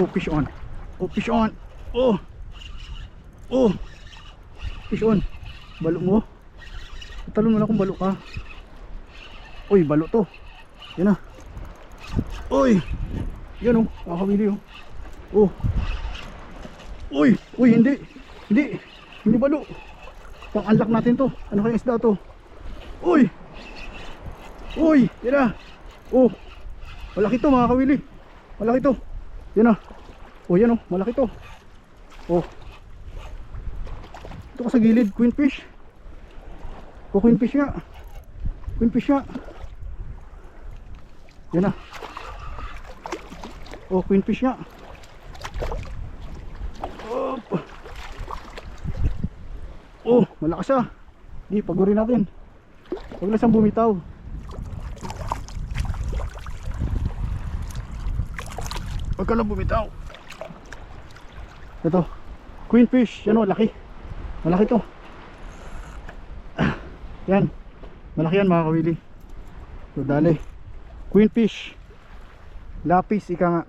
Oh, fish on. Oh, fish on. Oh. Oh. Fish on. Balo mo. Talon mo na kung balo ka. Uy, balo to. Yan na. Uy. Yan oh, kakawili oh. Oh. Uy, uy, hindi. Hindi. Hindi balo. Pang-unlock natin to. Ano kaya isda to? Uy. Uy, yan na. Oh. Malaki to mga. Malaki to. Yan na. Oh, yan oh, malaki to. Oh. Ito ka sa gilid, queen fish. Oh, queen fish nga. Queen fish nga. Yan na. Oh, queen fish nga. Op. Oh, malakas ah. Di, pagurin natin. Huwag lang siyang bumitaw. Huwag ka lang bumitaw. Ito. Queen fish. Yan o, laki. Malaki to. Yan. Malaki yan mga kawili. So, dali. Queen fish. Lapis, ika nga.